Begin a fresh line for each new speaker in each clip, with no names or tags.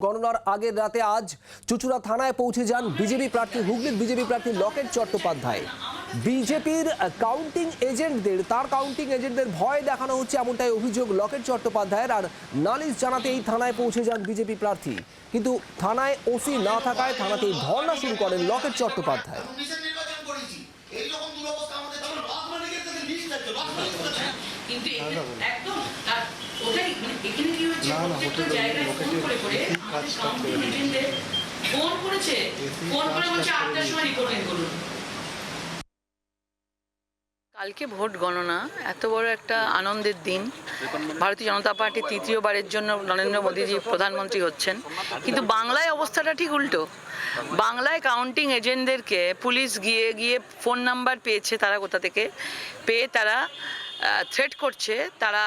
গণনার আগের রাতে আজ চুচুড়া থানায় পৌঁছে যান বিজেপি প্রার্থী হুগলির বিজেপি প্রার্থী লকেট চট্টোপাধ্যায় বিজেপির কাউন্টিং এজেন্টদের তার কাউন্টিং এজেন্টদের ভয় দেখানো হচ্ছে এমনটাই অভিযোগ লকেট চট্টোপাধ্যায়ের আর নালিশ জানাতে এই থানায় পৌঁছে যান বিজেপি প্রার্থী কিন্তু থানায় ওসি না থাকায় থানাতেই ধর্ণা শুরু করেন লকেট চট্টোপাধ্যায়?
কিন্তু একদম ওটাই মানে এখানে ফোন করেছে। ফোন করে বলছে আটটার সময় রিপোর্টিং করুন কালকে ভোট গণনা এত বড় একটা আনন্দের দিন। ভারতীয় জনতা পার্টি তৃতীয়বারের জন্য নরেন্দ্র মোদীজি প্রধানমন্ত্রী হচ্ছেন। কিন্তু বাংলায় অবস্থাটা ঠিক উল্টো। বাংলায় কাউন্টিং এজেন্টদেরকে পুলিশ গিয়ে গিয়ে ফোন নাম্বার পেয়েছে তারা কোথা থেকে? পেয়ে তারা থ্রেট করছে। তারা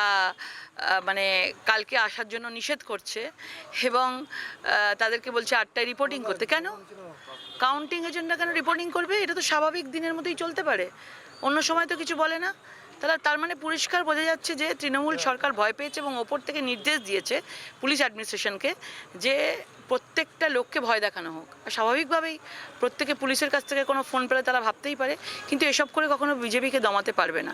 মানে কালকে আসার জন্য নিষেধ করছে এবং তাদেরকে বলছে আটটায় রিপোর্টিং করতে। কেন? কাউন্টিং এজেন্টরা কেন রিপোর্টিং করবে? এটা তো স্বাভাবিক দিনের মধ্যেই চলতে পারে। অন্য সময় তো কিছু বলে না। তাহলে তার মানে পরিষ্কার বোঝা যাচ্ছে যে তৃণমূল সরকার ভয় পেয়েছে এবং ওপর থেকে নির্দেশ দিয়েছে পুলিশ অ্যাডমিনিস্ট্রেশনকে যে প্রত্যেকটা লোককে ভয় দেখানো হোক। আর স্বাভাবিকভাবেই প্রত্যেকে পুলিশের কাছ থেকে কোনো ফোন পেলে তারা ভাবতেই পারে, কিন্তু এসব করে কখনো বিজেপিকে দমাতে পারবে না।